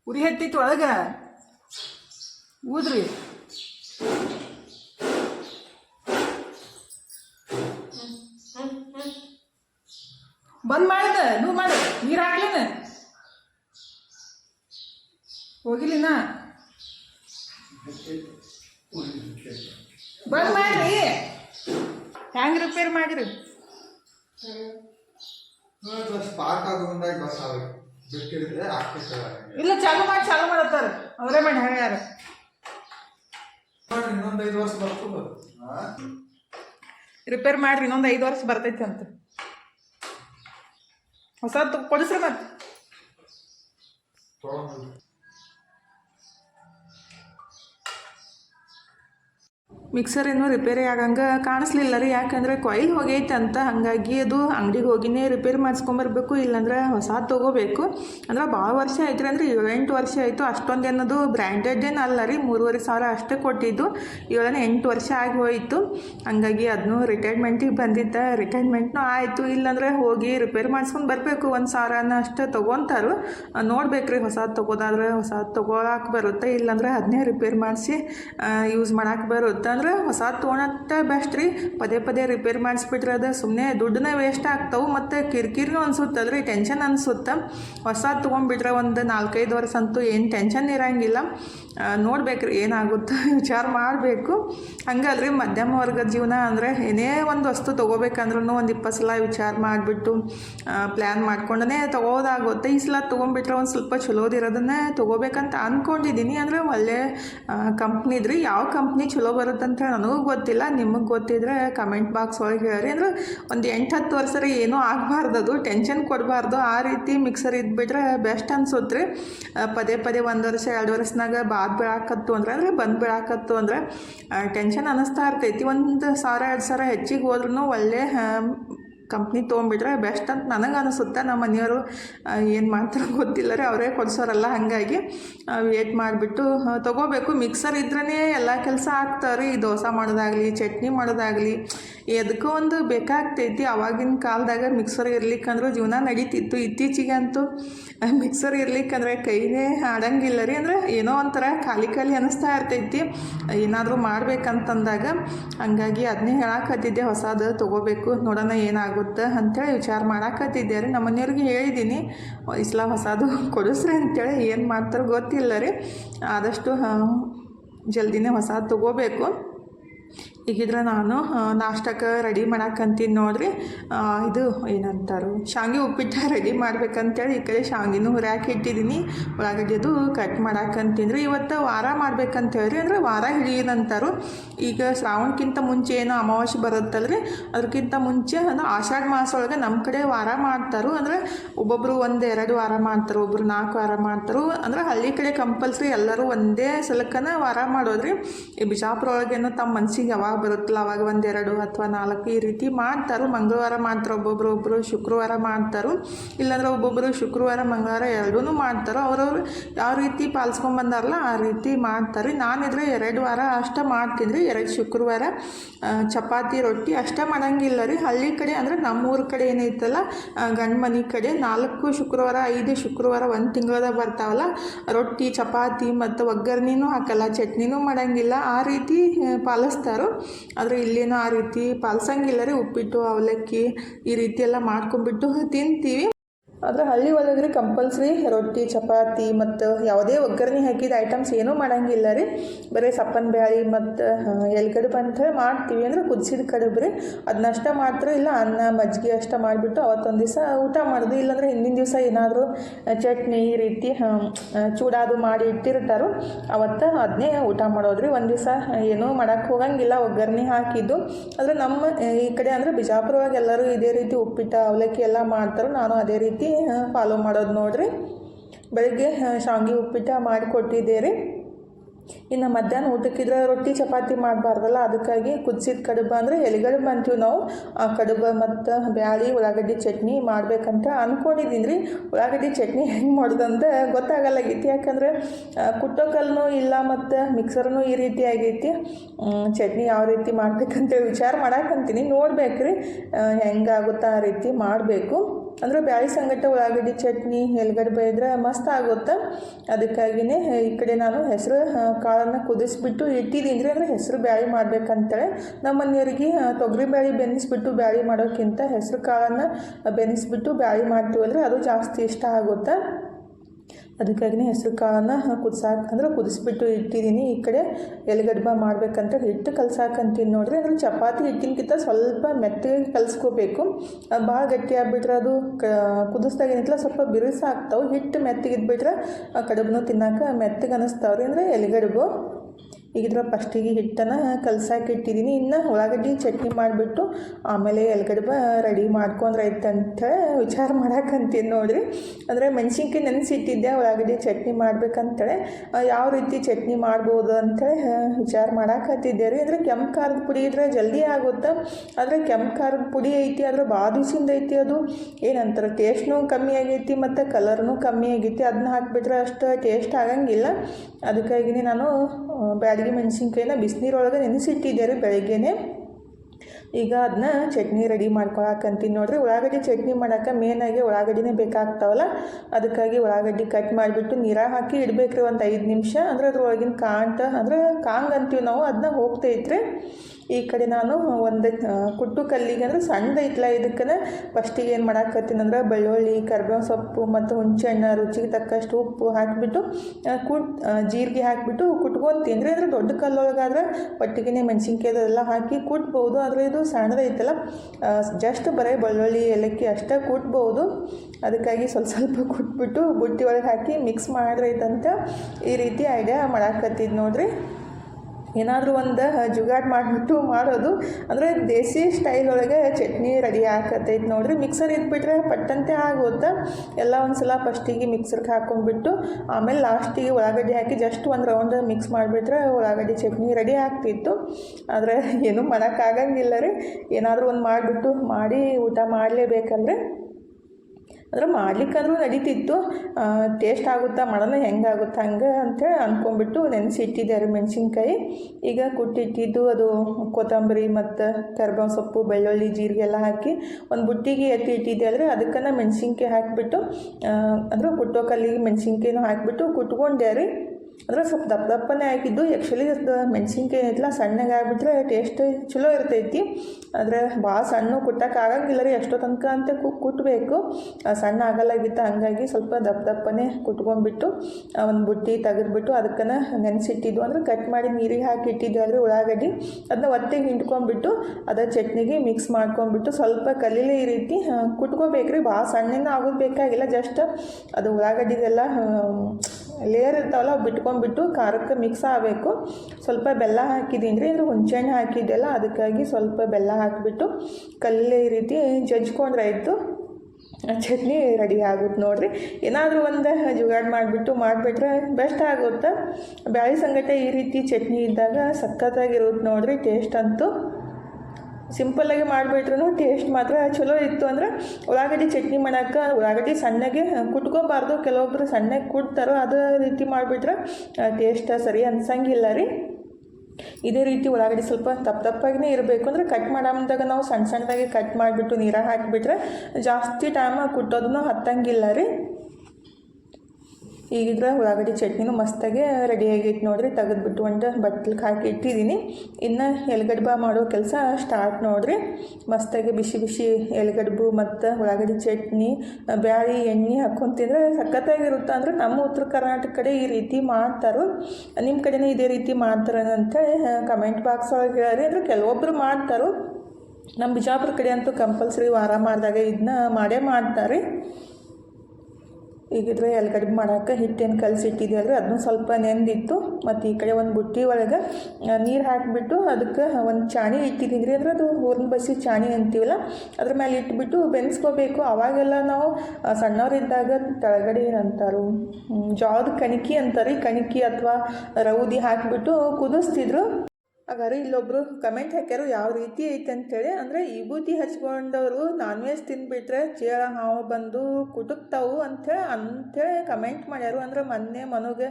ಉರಿ ಹತ್ತಿತ್ತು ಒಳಗ? ಊದ್ರಿ? ಬಂದ್ ಮಾಡಿದ ನೀವು ಮಾಡ ನೀರು ಹಾಕ್ಲೇನ? ಹೋಗಿಲಿನ ಬಂದ್ ಮಾಡ್ರಿ. ಹ್ಯಾಂಗ ರಿಪೇರ್ ಮಾಡಿರಿ? ಇಲ್ಲ ಚಾಲು ಮಾಡಿ ಚಾಲು ಮಾಡತ್ತಾರ. ಅವರೇ ಮಾಡಿ ಹೇಳ್ಯಾರ. ರಿಪೇರ್ ಮಾಡ್ರಿ ಇನ್ನೊಂದು ಐದು ವರ್ಷ ಬರ್ತೈತಿ ಅಂತ. ಹೊಸ ಕೊಡಿಸ್ರಿ ಮತ್ತೆ ತೊಗೊಂಡು ಮಿಕ್ಸರ್ ಏನೂ ರಿಪೇರಿ ಆಗಂಗೆ ಕಾಣಿಸ್ಲಿಲ್ಲ ರೀ. ಯಾಕಂದರೆ ಕೊಯ್ಲ್ ಹೋಗೈತೆ ಅಂತ ಹಾಗಾಗಿ ಅದು ಅಂಗಡಿಗೆ ಹೋಗಿನೇ ರಿಪೇರಿ ಮಾಡಿಸ್ಕೊಂಬರ್ಬೇಕು, ಇಲ್ಲಾಂದ್ರೆ ಹೊಸ ತೊಗೋಬೇಕು. ಅಂದ್ರೆ ಭಾಳ ವರ್ಷ ಆಯ್ತು ರೀ ಅಂದ್ರೆ ಏಳೆಂಟು ವರ್ಷ ಆಯಿತು ಅಷ್ಟೊಂದು ಏನದು ಬ್ರ್ಯಾಂಡೆಡ್ ಏನು ಅಲ್ಲ ರೀ. ಮೂರುವರೆ ಸಾವಿರ ಅಷ್ಟೇ ಕೊಟ್ಟಿದ್ದು. ಏಳನೇ ಎಂಟು ವರ್ಷ ಆಗಿ ಹೋಯಿತು. ಹಂಗಾಗಿ ಅದನ್ನು ರಿಟೈರ್ಮೆಂಟಿಗೆ ಬಂದಿದ್ದ ರಿಟೈರ್ಮೆಂಟ್ನೂ ಆಯಿತು. ಇಲ್ಲಾಂದರೆ ಹೋಗಿ ರಿಪೇರಿ ಮಾಡಿಸ್ಕೊಂಡು ಬರಬೇಕು. ಒಂದು ಸಾವಿರನ ಅಷ್ಟೇ ತೊಗೊತಾರು. ನೋಡ್ಬೇಕು ರೀ ಹೊಸದು ತೊಗೋದಾದ್ರೆ ಹೊಸದು ತೊಗೊಳಕ್ಕೆ ಬರುತ್ತೆ, ಇಲ್ಲಾಂದ್ರೆ ಅದನ್ನೇ ರಿಪೇರ್ ಮಾಡಿಸಿ ಯೂಸ್ ಮಾಡಕ್ಕೆ ಬರುತ್ತೆ ಅಂದ್ರೆ ಹೊಸ ತೊಗೊಳತ್ತ ಬೆಸ್ಟ್ ರೀ. ಪದೇ ಪದೇ ರಿಪೇರ್ ಮಾಡಿಸ್ಬಿಟ್ರೆ ಅದು ಸುಮ್ಮನೆ ದುಡ್ಡನ್ನ ವೇಸ್ಟ್ ಆಗ್ತಾವೆ ಮತ್ತು ಕಿರಿಕಿರಿನೂ ಅನ್ಸುತ್ತಲ್ರಿ ಟೆನ್ಷನ್ ಅನಿಸುತ್ತೆ. ಹೊಸ ತೊಗೊಂಡ್ಬಿಟ್ರೆ ಒಂದು ನಾಲ್ಕೈದು ವರ್ಷ ಅಂತೂ ಏನು ಟೆನ್ಷನ್ ಇರೋಂಗಿಲ್ಲ. ನೋಡ್ಬೇಕು ರೀ ಏನಾಗುತ್ತೆ, ವಿಚಾರ ಮಾಡಬೇಕು. ಹಂಗಲ್ರಿ, ಮಧ್ಯಮ ವರ್ಗದ ಜೀವನ ಅಂದರೆ ಏನೇ ಒಂದು ವಸ್ತು ತೊಗೋಬೇಕಂದ್ರೂ ಒಂದು ಇಪ್ಪತ್ತು ಸಲ ವಿಚಾರ ಮಾಡಿಬಿಟ್ಟು ಪ್ಲ್ಯಾನ್ ಮಾಡ್ಕೊಂಡೇ ತೊಗೋದಾಗುತ್ತೆ. ಈ ಸಲ ತೊಗೊಂಡ್ಬಿಟ್ರೆ ಒಂದು ಸ್ವಲ್ಪ ಚಲೋದಿರೋದನ್ನೇ ತೊಗೋಬೇಕಂತ ಅಂದ್ಕೊಂಡಿದ್ದೀನಿ ಅಂದರೆ ಒಳ್ಳೆ ಕಂಪ್ನಿದ್ರಿ ಯಾವ ಕಂಪ್ನಿ ಚಲೋ ಬರುತ್ತೆ ಅಂತ ನನಗೂ ಗೊತ್ತಿಲ್ಲ, ನಿಮಗೆ ಗೊತ್ತಿದ್ರೆ ಕಮೆಂಟ್ ಬಾಕ್ಸ್ ಒಳಗೆ ಹೇಳ್ರಿ ಅಂದ್ರೆ ಒಂದು ಎಂಟು ಹತ್ತು ವರ್ಷ ಏನೂ ಆಗಬಾರ್ದು ಅದು ಟೆನ್ಷನ್ ಕೊಡಬಾರ್ದು. ಆ ರೀತಿ ಮಿಕ್ಸರ್ ಇದ್ಬಿಟ್ರೆ ಬೆಸ್ಟ್ ಅನ್ಸುತ್ತೆ ಪದೇ ಪದೇ ಒಂದು ವರ್ಷ, ಎರಡು ವರ್ಷನಾಗ ಬಾದ್ ಬೀಳಾಕತ್ತು ಅಂದ್ರೆ, ಅಂದರೆ ಬಂದು ಬೀಳಾಕತ್ತು ಅಂದ್ರೆ ಟೆನ್ಷನ್ ಅನ್ನಿಸ್ತಾ ಇರ್ತೈತಿ. ಒಂದು ಸಾವಿರ, ಎರಡು ಸಾವಿರ ಹೆಚ್ಚಿಗೆ ಹೋದ್ರೂ ಒಳ್ಳೆ ಕಂಪ್ನಿ ತೊಗೊಂಬಿಟ್ರೆ ಬೆಸ್ಟ್ ಅಂತ ನನಗೆ ಅನಿಸುತ್ತೆ ನಮ್ಮ ಮನೆಯವರು ಏನು ಮಾಡ್ತಾರೆ ಗೊತ್ತಿಲ್ಲ ರೀ ಅವರೇ ಕೊಡ್ಸೋರಲ್ಲ, ಹಾಗಾಗಿ ವೇಟ್ ಮಾಡಿಬಿಟ್ಟು ತೊಗೋಬೇಕು. ಮಿಕ್ಸರ್ ಇದ್ರೇ ಎಲ್ಲ ಕೆಲಸ ಆಗ್ತಾವ್ರಿ. ದೋಸೆ ಮಾಡೋದಾಗಲಿ, ಚಟ್ನಿ ಮಾಡೋದಾಗಲಿ, ಎದಕ್ಕೂ ಒಂದು ಬೇಕಾಗ್ತೈತಿ. ಅವಾಗಿನ ಕಾಲದಾಗ ಮಿಕ್ಸರ್ ಇರ್ಲಿಕ್ಕಂದ್ರೂ ಜೀವನ ನಡೀತಿತ್ತು. ಇತ್ತೀಚೆಗೆ ಅಂತೂ ಮಿಕ್ಸರ್ ಇರ್ಲಿಕ್ಕಂದ್ರೆ ಕೈನೇ ಆಡಂಗಿಲ್ಲ ರೀ. ಅಂದರೆ ಏನೋ ಒಂಥರ ಖಾಲಿ ಖಾಲಿ ಅನಿಸ್ತಾ ಇರ್ತೈತಿ. ಏನಾದರೂ ಮಾಡ್ಬೇಕಂತಂದಾಗ, ಹಂಗಾಗಿ ಅದನ್ನೇ ಹೇಳಾಕತ್ತಿದ್ದೆ ಹೊಸದು ತೊಗೋಬೇಕು. ನೋಡೋಣ ಏನಾಗುತ್ತೆ ಅಂಥೇಳಿ ವಿಚಾರ ಮಾಡಾಕತ್ತಿದ್ದೆ ರೀ ನಮ್ಮ ಮನೆಯವ್ರಿಗೆ ಹೇಳಿದ್ದೀನಿ ಇಸ್ಲಾ ಸಲ ಹೊಸದು ಕೊಡಿಸ್ರಿ ಅಂತೇಳಿ. ಏನು ಮಾಡ್ತಾರೋ ಗೊತ್ತಿಲ್ಲ ರೀ. ಆದಷ್ಟು ಜಲ್ದಿನೇ ಹೊಸದು ತೊಗೋಬೇಕು. ಈಗಿದ್ರೆ ನಾನು ನಾಷ್ಟಕ್ಕೆ ರೆಡಿ ಮಾಡಕ್ಕಂತೀನಿ ನೋಡ್ರಿ. ಇದು ಏನಂತಾರು ಶಾಂಗಿ ಉಪ್ಪಿಟ್ಟು ರೆಡಿ ಮಾಡ್ಬೇಕಂತೇಳಿ ಈ ಕಡೆ ಶಾವಿಗೆನೂ ಹುರ್ಯಾಕೆ ಇಟ್ಟಿದ್ದೀನಿ. ಉಳ್ಳಾಗಡ್ಡಿ ಅದು ಕಟ್ ಮಾಡಕ್ಕಂತೀನಿ ರೀ ಇವತ್ತು ವಾರ ಮಾಡ್ಬೇಕಂತೇಳಿ ಅಂದ್ರೆ ವಾರ ಹಿಡಿಯೋದಂತಾರು ಈಗ ಶ್ರಾವಣಕ್ಕಿಂತ ಮುಂಚೆ ಏನೋ ಅಮಾವಾಸ್ಯೆ ಬರುತ್ತಲ್ರಿ ಅದಕ್ಕಿಂತ ಮುಂಚೆ ಅಂದ್ರೆ ಆಷಾಢ ಮಾಸ ಒಳಗೆ ನಮ್ಮ ಕಡೆ ವಾರ ಮಾಡ್ತಾರೋ. ಅಂದ್ರೆ ಒಬ್ಬೊಬ್ಬರು ಒಂದು ಎರಡು ವಾರ ಮಾಡ್ತಾರೆ ಒಬ್ಬರು ನಾಲ್ಕು ವಾರ ಮಾಡ್ತಾರೆ. ಅಂದ್ರೆ ಹಳ್ಳಿ ಕಡೆ ಕಂಪಲ್ಸರಿ ಎಲ್ಲರೂ ಒಂದೇ ಸಲಕ್ಕನ ವಾರ ಮಾಡೋದ್ರಿ. ಈ ಬಿಜಾಪುರ ಒಳಗೇನೋ ತಮ್ಮ ಮನ್ಸಿಗೆ ಯಾವಾಗ ಬರುತ್ತಲ್ಲ, ಅವಾಗ ಒಂದೆರಡು ಅಥವಾ ನಾಲ್ಕು ಈ ರೀತಿ ಮಾಡ್ತಾರೆ. ಮಂಗಳವಾರ ಮಾತ್ರ ಒಬ್ಬೊಬ್ಬರು ಒಬ್ಬರು ಶುಕ್ರವಾರ ಮಾಡ್ತಾರೋ. ಇಲ್ಲಾಂದ್ರೆ ಒಬ್ಬೊಬ್ಬರು ಶುಕ್ರವಾರ, ಮಂಗಳವಾರ ಎರಡೂ ಮಾಡ್ತಾರೋ. ಅವ್ರವ್ರು ಯಾವ ರೀತಿ ಪಾಲಿಸ್ಕೊಂಬಂದಾರಲ್ಲ ಆ ರೀತಿ ಮಾಡ್ತಾರೆ. ನಾನಿದ್ರೆ ಎರಡು ವಾರ ಅಷ್ಟೇ ಮಾಡ್ತೀನಿ ರೀ. ಎರಡು ಶುಕ್ರವಾರ ಚಪಾತಿ, ರೊಟ್ಟಿ ಅಷ್ಟೇ ಮಾಡಂಗಿಲ್ಲ ರೀ. ಹಳ್ಳಿ ಕಡೆ ಅಂದರೆ ನಮ್ಮೂರ ಕಡೆ ಏನೈತಲ್ಲ ಗಂಡು ಮನೆ ಕಡೆ ನಾಲ್ಕು ಶುಕ್ರವಾರ, ಐದು ಶುಕ್ರವಾರ ಒಂದು ತಿಂಗಳದಾಗ ಬರ್ತಾವಲ್ಲ, ರೊಟ್ಟಿ, ಚಪಾತಿ ಮತ್ತು ಒಗ್ಗರ್ಣಿನೂ ಹಾಕಲ್ಲ, ಚಟ್ನಿನೂ ಮಾಡಂಗಿಲ್ಲ. ಆ ರೀತಿ ಪಾಲಿಸ್ತಾರೋ. ಆದರೆ ಇಲ್ಲೇನೋ ಆ ರೀತಿ ಪಾಲ್ಸಂಗಿಲ್ಲ ರೀ ಉಪ್ಪಿಟ್ಟು ಅವಲಕ್ಕಿ ಈ ರೀತಿ ಎಲ್ಲ ಮಾಡ್ಕೊಂಡ್ಬಿಟ್ಟು ತಿಂತೀವಿ. ಆದರೆ ಹಳ್ಳಿ ಒಳಗೆ ರೀ ಕಂಪಲ್ಸರಿ ರೊಟ್ಟಿ, ಚಪಾತಿ ಮತ್ತು ಯಾವುದೇ ಒಗ್ಗರಣೆ ಹಾಕಿದ ಐಟಮ್ಸ್ ಏನೂ ಮಾಡಂಗಿಲ್ಲ ರೀ. ಬರೀ ಸಪ್ಪನ ಬ್ಯಾಳಿ ಮತ್ತು ಎಲ್ಗಡುಬು ಅಂತ ಹೇಳಿ ಮಾಡ್ತೀವಿ. ಅಂದ್ರೆ ಕುದಿಸಿದ ಕಡುಬು ರೀ. ಅದನ್ನಷ್ಟ ಮಾತ್ರ ಇಲ್ಲ, ಅನ್ನ, ಮಜ್ಜಿಗೆ ಅಷ್ಟ ಮಾಡಿಬಿಟ್ಟು ಅವತ್ತೊಂದು ದಿವಸ ಊಟ ಮಾಡೋದು. ಇಲ್ಲಾಂದ್ರೆ ಹಿಂದಿನ ದಿವಸ ಏನಾದರೂ ಚಟ್ನಿ ಈ ರೀತಿ ಚೂಡಾದು ಮಾಡಿ ಇಟ್ಟಿರ್ತಾರೆ. ಅವತ್ತು ಅದನ್ನೇ ಊಟ ಮಾಡೋದ್ರಿ. ಒಂದು ದಿವಸ ಏನೂ ಮಾಡೋಕ್ಕೆ ಹೋಗಂಗಿಲ್ಲ, ಒಗ್ಗರಣೆ ಹಾಕಿದ್ದು. ಆದರೆ ನಮ್ಮ, ಈ ಕಡೆ ಅಂದರೆ ಬಿಜಾಪುರವಾಗಿ ಎಲ್ಲರೂ ಇದೇ ರೀತಿ ಉಪ್ಪಿಟ್ಟು, ಅವಲಕ್ಕಿ ಎಲ್ಲ ಮಾಡ್ತಾರೆ. ನಾನು ಅದೇ ರೀತಿ ಫಾಲೋ ಮಾಡೋದು ನೋಡಿರಿ. ಬೆಳಗ್ಗೆ ಶಾವಿಗೆ ಉಪ್ಪಿಟ್ಟು ಮಾಡಿ ಕೊಟ್ಟಿದ್ದೆ ರೀ. ಇನ್ನು ಮಧ್ಯಾಹ್ನ ಊಟಕ್ಕಿದ್ರೆ ರೊಟ್ಟಿ ಚಪಾತಿ ಮಾಡಬಾರ್ದಲ್ಲ, ಅದಕ್ಕಾಗಿ ಕುದಿಸಿದ ಕಡುಬು ಅಂದರೆ ಎಲೆಗಡುಬು ಅಂತೀವಿ ನಾವು. ಆ ಕಡುಬು ಮತ್ತು ಬ್ಯಾಳಿ, ಉಳ್ಳಾಗಡ್ಡಿ ಚಟ್ನಿ ಮಾಡಬೇಕಂತ ಅಂದ್ಕೊಂಡಿದ್ದೀನಿ ರೀ. ಉಳ್ಳಾಗಡ್ಡಿ ಚಟ್ನಿ ಹೆಂಗೆ ಮಾಡೋದಂತ ಗೊತ್ತಾಗಲ್ಲಾಗೈತಿ ಯಾಕಂದ್ರೆ ಕುಟ್ಟೋಕಲ್ಲೂ ಕುಟ್ಟೋ ಕಲ್ಲೂ ಇಲ್ಲ ಮತ್ತು ಮಿಕ್ಸರ್ನೂ ಈ ರೀತಿ ಆಗೈತಿ. ಚಟ್ನಿ ಯಾವ ರೀತಿ ಮಾಡ್ಬೇಕಂತೇಳಿ ವಿಚಾರ ಮಾಡಾಕಂತೀನಿ. ನೋಡ್ಬೇಕು ರೀ ಹೆಂಗಾಗುತ್ತಾ ಆ ರೀತಿ ಮಾಡಬೇಕು. ಅಂದರೆ ಬ್ಯಾಳಿ ಸಂಗಟ, ಉಳ್ಳಾಗಡ್ಡಿ ಚಟ್ನಿ ಎಲ್ಗಡೆ ಬೈದ್ರೆ ಮಸ್ತ್ ಆಗುತ್ತೆ. ಅದಕ್ಕಾಗಿನೇ ಈ ಕಡೆ ನಾನು ಹೆಸರು ಕಾಳನ್ನು ಕುದಿಸ್ಬಿಟ್ಟು ಇಟ್ಟಿದ್ದೀನಿ ಅಂದ್ರೆ ಅಂದರೆ ಹೆಸರು ಬ್ಯಾಳಿ ಮಾಡ್ಬೇಕಂತೇಳಿ. ನಮ್ಮ ಮನೆಯವರಿಗೆ ತೊಗರಿ ಬ್ಯಾಳಿ ಬೆನ್ನಿಸ್ಬಿಟ್ಟು ಬ್ಯಾಳಿ ಮಾಡೋಕ್ಕಿಂತ ಹೆಸರು ಕಾಳನ್ನು ಬೆನ್ನಿಸ್ಬಿಟ್ಟು ಬ್ಯಾಳಿ ಮಾಡ್ತೀವಲ್ರಿ. ಅದು ಜಾಸ್ತಿ ಇಷ್ಟ ಆಗುತ್ತೆ. ಅದಕ್ಕಾಗಿನೇ ಹೆಸರು ಕಾಳನ್ನು ಕುದಿಸಾಕ ಅಂದ್ರೆ ಕುದಿಸ್ಬಿಟ್ಟು ಇಟ್ಟಿದ್ದೀನಿ. ಈ ಕಡೆ ಎಲೆಗಡ್ಬ ಮಾಡ್ಬೇಕಂತ ಹಿಟ್ಟು ಕಲ್ಸಾಕಂತೀನಿ ನೋಡ್ರಿ. ಅಂದ್ರೆ ಚಪಾತಿ ಹಿಟ್ಟಿನಕ್ಕಿಂತ ಸ್ವಲ್ಪ ಮೆತ್ತಗೆ ಕಲಿಸ್ಕೋಬೇಕು. ಭಾಳ ಗಟ್ಟಿ ಆಗ್ಬಿಟ್ರೆ ಅದು ಕ, ಕುದಿಸ್ದಾಗ ಏನೈತಲ್ಲ ಸ್ವಲ್ಪ ಬಿರುಸಾಗ್ತಾವೆ. ಹಿಟ್ಟು ಮೆತ್ತಗಿದ್ಬಿಟ್ರೆ ಕಡುಬನ್ನು ತಿನ್ನಕ್ಕೆ ಮೆತ್ತಗೆ ಅನಿಸ್ತಾವ್ರಿ ಅಂದರೆ ಎಲೆಗಡುಬು ಈಗಿದ್ರ ಫಸ್ಟಿಗೆ ಹಿಟ್ಟನ್ನು ಕಲ್ಸಾಕೆ ಇಟ್ಟಿದ್ದೀನಿ ಇನ್ನು ಉಳ್ಳಾಗಡ್ಡಿ ಚಟ್ನಿ ಮಾಡಿಬಿಟ್ಟು ಆಮೇಲೆ ಎಲ್ಗಡ್ಬ ರೆಡಿ ಮಾಡ್ಕೊಂಡ್ರೆ ಅಂತೇಳಿ ವಿಚಾರ ಮಾಡಕ್ಕಂತೀನಿ ನೋಡಿರಿ. ಅಂದರೆ ಮೆಣಸಿನ್ಕಾಯಿ ನೆನೆಸಿಟ್ಟಿದ್ದೆ ಉಳ್ಳಾಗಡ್ಡಿ ಚಟ್ನಿ ಮಾಡ್ಬೇಕಂತೇಳಿ ಯಾವ ರೀತಿ ಚಟ್ನಿ ಮಾಡ್ಬೋದು ಅಂತೇಳಿ ವಿಚಾರ ಮಾಡಾಕತ್ತಿದ್ದೆ ರೀ. ಅಂದರೆ ಕೆಂಪು ಖಾರದ ಪುಡಿ ಇದ್ರೆ ಜಲ್ದಿ ಆಗುತ್ತೆ? ಆದರೆ ಕೆಂಪು ಖಾರದ ಪುಡಿ ಐತಿ ಆದ್ರೆ ಭಾಳ ದಿವಸಿಂದ ಐತಿ ಅದು. ಏನಂತಾರೆ ಟೇಸ್ಟ್ನೂ ಕಮ್ಮಿ ಆಗೈತಿ ಮತ್ತು ಕಲರ್ನೂ ಕಮ್ಮಿ ಆಗೈತಿ. ಅದನ್ನ ಹಾಕಿಬಿಟ್ರೆ ಅಷ್ಟು ಟೇಸ್ಟ್ ಆಗಂಗಿಲ್ಲ. ಅದಕ್ಕಾಗಿನೇ ನಾನು ಆ, ಬ್ಯಾಡಗಿ ಮೆಣಸಿನ್ಕಾಯಿನ ಬಿಸಿನೀರೊಳಗೆ ನೆನೆಸಿಟ್ಟಿದ್ದೆ ರೀ ಬೆಳಗ್ಗೆನೆ. ಈಗ ಅದನ್ನ ಚಟ್ನಿ ರೆಡಿ ಮಾಡ್ಕೊಳಕಂತೀನಿ ನೋಡ್ರಿ. ಉಳ್ಳಾಗಡ್ಡಿ ಚಟ್ನಿ ಮಾಡೋಕೆ ಮೇನಾಗಿ ಉಳ್ಳಾಗಡ್ಡಿನೇ ಬೇಕಾಗ್ತಾವಲ್ಲ, ಅದಕ್ಕಾಗಿ ಉಳ್ಳಾಗಡ್ಡಿ ಕಟ್ ಮಾಡಿಬಿಟ್ಟು ನೀರಾಗ ಹಾಕಿ ಇಡಬೇಕ್ರಿ ಒಂದು ಐದು ನಿಮಿಷ. ಅಂದರೆ ಅದ್ರೊಳಗಿನ ಕಾಂಟ, ಅಂದರೆ ಕಾಂಗ್ ಅಂತೀವಿ ನಾವು ಅದನ್ನ ಹೋಗ್ತೈತ್ರಿ. ಈ ಕಡೆ ನಾನು ಒಂದು ಕುಟ್ಟು ಕಲ್ಲಿಗೆ ಅಂದ್ರೆ ಸಣ್ಣದೈತ್ಲ ಇದಕ್ಕೆ ಫಸ್ಟಿಗೆ ಏನು ಮಾಡಾಕತ್ತೀನಿ ಅಂದ್ರೆ ಬೆಳ್ಳುಳ್ಳಿ ಕರ್ಬೇವು ಸೊಪ್ಪು ಮತ್ತು ಹುಣಸೆಹಣ್ಣು ರುಚಿಗೆ ತಕ್ಕಷ್ಟು ಉಪ್ಪು ಹಾಕಿಬಿಟ್ಟು ಕುಟ್ ಜೀರಿಗೆ ಹಾಕಿಬಿಟ್ಟು ಕುಟ್ಕೊತೀನಿ ತಿಂದರೆ ಅಂದ್ರೆ ದೊಡ್ಡ ಕಲ್ಲೊಳಗಾದ್ರೆ ಪಟ್ಟಿಗೆನೆ ಮೆಣಸಿನ್ಕಾಯಿ ಅದೆಲ್ಲ ಹಾಕಿ ಕುಟ್ಬೋದು. ಆದರೆ ಇದು ಸಣ್ಣದೈತಲ್ಲ ಜಸ್ಟ್ ಬರೀ ಬೆಳ್ಳುಳ್ಳಿ ಏಲಕ್ಕಿ ಅಷ್ಟೇ ಕುಟ್ಬೋದು. ಅದಕ್ಕಾಗಿ ಸ್ವಲ್ಪ ಸ್ವಲ್ಪ ಕುಟ್ಬಿಟ್ಟು ಬುಟ್ಟಿ ಒಳಗೆ ಹಾಕಿ ಮಿಕ್ಸ್ ಮಾಡಿದ್ರೈತಂತ ಈ ರೀತಿ ಐಡಿಯಾ ಮಾಡಾಕತ್ತಿದ್ದು ನೋಡ್ರಿ. ಏನಾದರೂ ಒಂದು ಜುಗಾಟ್ ಮಾಡಿಬಿಟ್ಟು ಮಾಡೋದು, ಅಂದರೆ ದೇಸಿ ಸ್ಟೈಲ್ ಒಳಗೆ ಚಟ್ನಿ ರೆಡಿ ಹಾಕತೈತೆ ನೋಡ್ರಿ. ಮಿಕ್ಸರ್ ಇದ್ಬಿಟ್ರೆ ಪಟ್ಟಂತೆ ಆಗುತ್ತೆ ಎಲ್ಲ ಒಂದು ಸಲ ಫಸ್ಟಿಗೆ ಮಿಕ್ಸರ್ಗೆ ಹಾಕೊಂಡ್ಬಿಟ್ಟು, ಆಮೇಲೆ ಲಾಸ್ಟಿಗೆ ಉಳ್ಳಾಗಡ್ಡಿ ಹಾಕಿ ಜಸ್ಟ್ ಒಂದು ರೌಂಡ್ ಮಿಕ್ಸ್ ಮಾಡಿಬಿಟ್ರೆ ಉಳ್ಳಾಗಡ್ಡಿ ಚಟ್ನಿ ರೆಡಿ ಆಗ್ತಿತ್ತು. ಆದರೆ ಏನೂ ಮಾಡೋಕ್ಕಾಗಂಗಿಲ್ಲ ರೀ. ಏನಾದರೂ ಒಂದು ಮಾಡಿಬಿಟ್ಟು, ಮಾಡಿ ಊಟ ಮಾಡಲೇಬೇಕಲ್ರಿ. ಅಂದ್ರೆ ಮಾಡ್ಲಿಕ್ಕಾದ್ರೂ ನಡೀತಿತ್ತು. ಟೇಸ್ಟ್ ಆಗುತ್ತಾ ಮಾಡೋಣ ಹೆಂಗಾಗುತ್ತೆ ಹಂಗೆ ಅಂತೇಳಿ ಅಂದ್ಕೊಂಡ್ಬಿಟ್ಟು ನೆನೆಸಿಟ್ಟಿದ್ದೆ ರೀ ಮೆಣಸಿನ್ಕಾಯಿ. ಈಗ ಕುಟ್ಟಿಟ್ಟಿದ್ದು ಅದು ಕೊತ್ತಂಬರಿ ಮತ್ತು ಕರ್ಬೇವು ಸೊಪ್ಪು, ಬೆಳ್ಳುಳ್ಳಿ, ಜೀರಿಗೆ ಎಲ್ಲ ಹಾಕಿ ಒಂದು ಬುಟ್ಟಿಗೆ ಎತ್ತಿ ಇಟ್ಟಿದ್ದೆ. ಅಂದರೆ ಅದಕ್ಕನ್ನು ಮೆಣಸಿನ್ಕಾಯಿ ಹಾಕಿಬಿಟ್ಟು ಅಂದ್ರೆ ಕುಟ್ಟೋಕಲ್ಲಿ ಮೆಣಸಿನ್ಕಾಯಿನೂ ಹಾಕಿಬಿಟ್ಟು ಕುಟ್ಕೊಂಡೆ ರೀ. ಅಂದ್ರೆ ಸ್ವಲ್ಪ ದಪ್ಪ ದಪ್ಪನೇ ಹಾಕಿದ್ದು ಆ್ಯಕ್ಚುಲಿ ಮೆಣಸಿನ್ಕಾಯಿ ಐತಲ್ಲ ಸಣ್ಣಗೆ ಆಗಿಬಿಟ್ರೆ ಟೇಸ್ಟ್ ಚಲೋ ಇರ್ತೈತಿ. ಆದರೆ ಭಾಳ ಸಣ್ಣ ಕುಟ್ಟಕ್ಕೆ ಆಗಂಗಿಲ್ಲ ರೀ, ಎಷ್ಟೋ ತನಕ ಅಂತ ಕುಟ್ಟಬೇಕು ಸಣ್ಣ ಆಗಲ್ಲಾಗಿತ್ತು ಹಂಗಾಗಿ ಸ್ವಲ್ಪ ದಪ್ಪ ದಪ್ಪನೇ ಕುಟ್ಕೊಂಡ್ಬಿಟ್ಟು ಒಂದು ಬುಟ್ಟಿ ತೆಗೆದ್ಬಿಟ್ಟು ಅದಕ್ಕನ ನೆನೆಸಿಟ್ಟಿದ್ದು ಅಂದ್ರೆ ಕಟ್ ಮಾಡಿ ನೀರಿಗೆ ಹಾಕಿ ಇಟ್ಟಿದ್ದು ಆದರೆ ಉಳ್ಳಾಗಡ್ಡಿ. ಅದನ್ನ ಒತ್ತಿಗೆ ಹಿಂಡ್ಕೊಂಡ್ಬಿಟ್ಟು ಅದ ಚಟ್ನಿಗೆ ಮಿಕ್ಸ್ ಮಾಡ್ಕೊಂಡ್ಬಿಟ್ಟು ಸ್ವಲ್ಪ ಕಲೀಲಿ ಈ ರೀತಿ ಕುಟ್ಕೋಬೇಕ್ರಿ. ಭಾಳ ಸಣ್ಣಿನ ಆಗೋದು ಬೇಕಾಗಿಲ್ಲ ಜಸ್ಟ್ ಅದು ಉಳ್ಳಾಗಡ್ಡಿದೆಲ್ಲ ಲೇಯರ್ ಇರ್ತಾವಲ್ಲ, ಅವು ಬಿಟ್ಕೊಂಡ್ಬಿಟ್ಟು ಖಾರಕ್ಕೆ ಮಿಕ್ಸ್ ಆಗಬೇಕು. ಸ್ವಲ್ಪ ಬೆಲ್ಲ ಹಾಕಿದ್ದೀನಿ ರೀ ಅಂದ್ರೆ ಹುಣಸೆಹಣ್ಣು ಹಾಕಿದ್ದೆಲ್ಲ ಅದಕ್ಕಾಗಿ ಸ್ವಲ್ಪ ಬೆಲ್ಲ ಹಾಕಿಬಿಟ್ಟು ಕಲ್ಲೇ ಈ ರೀತಿ ಜಜ್ಕೊಂಡ್ರೆ ಆಯಿತು. ಚಟ್ನಿ ರೆಡಿ ಆಗುತ್ತೆ ನೋಡಿರಿ. ಏನಾದರೂ ಒಂದು ಜುಗಾಡ್ ಮಾಡಿಬಿಟ್ಟು ಮಾಡಿಬಿಟ್ರೆ ಬೆಸ್ಟ್ ಆಗುತ್ತೆ. ಬ್ಯಾಳಿ ಸಂಗಟ ಈ ರೀತಿ ಚಟ್ನಿ ಇದ್ದಾಗ ಸಖತ್ತಾಗಿರುತ್ತೆ ನೋಡಿರಿ ಟೇಸ್ಟ್ ಅಂತೂ. ಸಿಂಪಲ್ಲಾಗಿ ಮಾಡಿಬಿಟ್ರೂ ಟೇಸ್ಟ್ ಮಾತ್ರ ಚಲೋ ಇತ್ತು ಅಂದ್ರೆ ಉಳ್ಳಾಗಡ್ಡಿ ಚಟ್ನಿ ಮಾಡೋಕ್ಕೆ, ಉಳ್ಳಾಗಡ್ಡಿ ಸಣ್ಣಗೆ ಕುಟ್ಕೋಬಾರ್ದು. ಕೆಲವೊಬ್ಬರು ಸಣ್ಣಗೆ ಕುಟ್ತಾರೋ ಅದೇ ರೀತಿ ಮಾಡಿಬಿಟ್ರೆ ಟೇಸ್ಟ್ ಸರಿ ಅನ್ಸಂಗಿಲ್ಲ ರೀ. ಇದೇ ರೀತಿ ಉಳ್ಳಾಗಡ್ಡಿ ಸ್ವಲ್ಪ ತಪ್ಪ ತಪ್ಪಾಗಿನೇ ಇರಬೇಕು. ಅಂದರೆ ಕಟ್ ಮಾಡಾಮ್ದಾಗ ನಾವು ಸಣ್ಣ ಸಣ್ಣದಾಗಿ ಕಟ್ ಮಾಡಿಬಿಟ್ಟು ನೀರಾಗ ಹಾಕಿಬಿಟ್ರೆ ಜಾಸ್ತಿ ಟೈಮ್ ಕುಟ್ಟೋದನ್ನು ಹತ್ತಂಗಿಲ್ಲ ರೀ. ಈಗಿದ್ರೆ ಉಳ್ಳಾಗಡ್ಡಿ ಚಟ್ನಿನೂ ಮಸ್ತಾಗೆ ರೆಡಿ ಆಗೈತೆ ನೋಡ್ರಿ. ತೆಗೆದ್ಬಿಟ್ಟು ಒಂದು ಬಟ್ಲಿಗೆ ಹಾಕಿ ಇಟ್ಟಿದ್ದೀನಿ. ಇನ್ನು ಎಲ್ಗಡ್ಬ ಮಾಡೋ ಕೆಲಸ ಸ್ಟಾರ್ಟ್ ನೋಡ್ರಿ. ಮಸ್ತಾಗಿ ಬಿಸಿ ಬಿಸಿ ಎಲ್ಗಡ್ಬು ಮತ್ತು ಉಳ್ಳಾಗಡ್ಡಿ ಚಟ್ನಿ, ಬ್ಯಾಳಿ, ಎಣ್ಣೆ ಹಾಕ್ಕೊಂಡು ತಿಂದರೆ ಸಖತ್ತಾಗಿರುತ್ತೆ. ಅಂದ್ರೆ ನಮ್ಮ ಉತ್ತರ ಕರ್ನಾಟಕ ಕಡೆ ಈ ರೀತಿ ಮಾಡ್ತಾರೋ. ನಿಮ್ಮ ಕಡೆನೇ ಇದೇ ರೀತಿ ಮಾಡ್ತಾರೆ ಅಂತೇಳಿ ಕಮೆಂಟ್ ಬಾಕ್ಸ್ ಒಳಗೆ ಹೇಳಿ. ಅಂದರೆ ಕೆಲವೊಬ್ಬರು ಮಾಡ್ತಾರೋ. ನಮ್ಮ ಬಿಜಾಪುರ ಕಡೆ ಅಂತೂ ಕಂಪಲ್ಸರಿ ವಾರ ಮಾಡಿದಾಗ ಇದನ್ನ ಮಾಡೇ ಮಾಡ್ತಾರೆ. ಈಗಿದ್ರೆ ಕಡಿಮೆ ಮಾಡೋಕೆ ಹಿಟ್ಟೇನು ಕಲಸಿಟ್ಟಿದ್ಯಲ್ರಿ ಅದನ್ನು ಸ್ವಲ್ಪ ನೆಂದಿತ್ತು. ಮತ್ತು ಈ ಕಡೆ ಒಂದು ಬುಟ್ಟಿ ಒಳಗೆ ನೀರು ಹಾಕಿಬಿಟ್ಟು ಅದಕ್ಕೆ ಒಂದು ಚಾಣಿ ಇಟ್ಟಿದ್ದೀನಿ ರೀ. ಅಂದ್ರೆ ಅದು ಹೂರ್ನ ಬಸಿ ಚಾಣಿ ಅಂತೀವಲ್ಲ, ಅದ್ರ ಮೇಲೆ ಇಟ್ಬಿಟ್ಟು ಬೆನ್ಸ್ಕೋಬೇಕು. ಅವಾಗೆಲ್ಲ ನಾವು ಸಣ್ಣವರಿದ್ದಾಗ ತಳಗಡೆ ಏನಂತಾರು ಜಾವದ ಕಣಿಕಿ ಅಂತಾರೆ ಕಣಿಕಿ ಅಥವಾ ರೌದಿ ಹಾಕಿಬಿಟ್ಟು ಕುದಿಸ್ತಿದ್ರು. ಹಾಗಾದ್ರೆ ಇಲ್ಲೊಬ್ರು ಕಮೆಂಟ್ ಹಾಕ್ಯಾರು, ಯಾವ ರೀತಿ ಐತೆ ಅಂತೇಳಿ? ಅಂದರೆ ವಿಭೂತಿ ಹಚ್ಕೊಂಡವರು ನಾನ್ ವೆಜ್ ತಿನ್ಬಿಟ್ರೆ ಚೇಳ ಹಾವು ಬಂದು ಕುಟುಕ್ತಾವು ಅಂಥೇಳಿ ಅಂಥೇಳಿ ಕಮೆಂಟ್ ಮಾಡ್ಯಾರು. ಅಂದ್ರೆ, ಮೊನ್ನೆ ಮನುಗೆ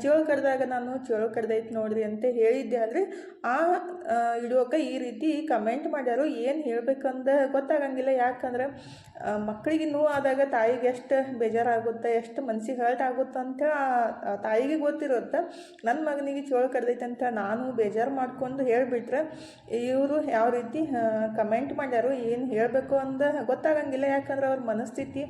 ಚೇಳು ಕಡ್ದಾಗ ನಾನು ಚೇಳು ಕಡ್ದೈತೆ ನೋಡ್ರಿ ಅಂತ ಹೇಳಿದ್ದೆ. ಅಲ್ರಿ ಆ ಇಡುವಕ್ಕೆ ಈ ರೀತಿ ಕಮೆಂಟ್ ಮಾಡ್ಯಾರು. ಏನು ಹೇಳ್ಬೇಕಂದ ಗೊತ್ತಾಗಂಗಿಲ್ಲ. ಯಾಕಂದ್ರೆ ಮಕ್ಕಳಿಗೆ ನೋವು ಆದಾಗ ತಾಯಿಗೆ ಎಷ್ಟು ಬೇಜಾರಾಗುತ್ತೆ, ಎಷ್ಟು ಮನ್ಸಿಗೆ ಹರ್ಟ್ ಆಗುತ್ತೆ ಆ ತಾಯಿಗೆ ಗೊತ್ತಿರುತ್ತೆ. ನನ್ನ ಮಗನಿಗೆ ಚೋಳು ಕಡ್ದೈತೆ ಅಂತ ನಾನು ಬೇಜಾರು ಮಾಡ್ಕೊಂಡು ಹೇಳಿಬಿಟ್ರೆ ಇವರು ಯಾವ ರೀತಿ ಕಮೆಂಟ್ ಮಾಡ್ಯಾರು, ಏನು ಹೇಳಬೇಕು ಅಂದ ಗೊತ್ತಾಗಂಗಿಲ್ಲ. ಯಾಕಂದ್ರೆ ಅವ್ರ ಮನಸ್ಥಿತಿ